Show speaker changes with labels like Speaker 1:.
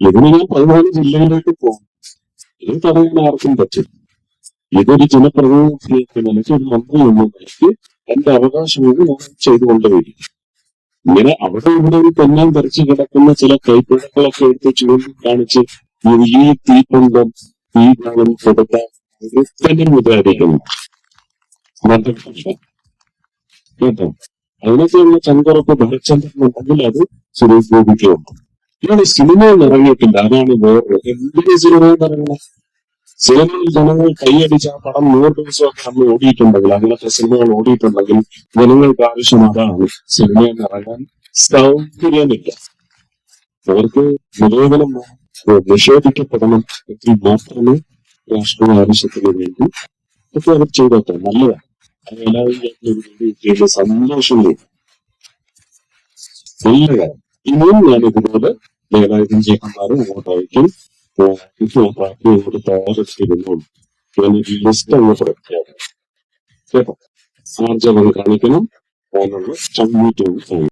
Speaker 1: ഇതിന് ഞാൻ പതിനാല് ജില്ലയിലേക്ക് പോകും. ഇത് തടയാൻ ആർക്കും പറ്റും ഇതൊരു ജനപ്രതിനിധിയൊക്കെ നിലയ്ക്ക് ഒരു മന്ത്രി എന്ന നിലയ്ക്ക് എന്റെ അവകാശമാണ് ഞാൻ ചെയ്തുകൊണ്ടേയിരിക്കും ഇങ്ങനെ അവിടെ ഇവിടെ ഒരു തെന്നാൻ തെറിച്ച് കിടക്കുന്ന ചില കൈപ്പിഴകളൊക്കെ എടുത്ത് ചൂണ്ടിക്കാണിച്ച് ഈ തീപ്പന്തം ഈ ഭാഗം കൊടുക്കാൻ തന്നെ വിചാരിക്കുന്നു കേട്ടോ? അതിനൊക്കെയുള്ള ചങ്കുറപ്പ് ഭരചന്ദ്രൻ ഉണ്ടെങ്കിൽ അത് സുരേഷ് ഗോപിക്ക് ഇയാൾ സിനിമയിൽ ഇറങ്ങിയിട്ടില്ല അതാണ് വേറെ. എന്തിനു സിനിമയിൽ ഇറങ്ങണം സിനിമയിൽ ജനങ്ങൾ കൈയടിച്ച ആ പടം നൂറ് ദിവസമൊക്കെ നമ്മൾ ഓടിയിട്ടുണ്ടെങ്കിൽ അങ്ങനത്തെ സിനിമകൾ ഓടിയിട്ടുണ്ടെങ്കിൽ ജനങ്ങൾക്ക് ആവശ്യം അതാണ് സിനിമയിൽ ഇറങ്ങാൻ സൗകര്യമില്ല അവർക്ക് നിരോധനം നിഷേധിക്കപ്പെടണം. എങ്കിൽ മാത്രമേ രാഷ്ട്രീയ ആവശ്യത്തിന് വേണ്ടി ഒക്കെ അവർ ചെയ്തോട്ടെ. നല്ലതാണ്. എല്ലാവരും സന്തോഷമില്ല നല്ല കാര്യം ഇനിയും ഞാൻ ഇതുപോലെ ദേവാലയം ചെയ്യന്മാരും അങ്ങോട്ട് അയക്കും ഇപ്പോൾ പാർട്ടിയോട് തയ്യാറെടുത്തിരുന്നു ഞാനൊരു ലിസ്റ്റ് അങ്ങ് പ്രഖ്യാപിക്കും കേട്ടോ? ആർജവം കാണിക്കണം. അതിനുള്ള ചമ്മീറ്റും കാണിക്കണം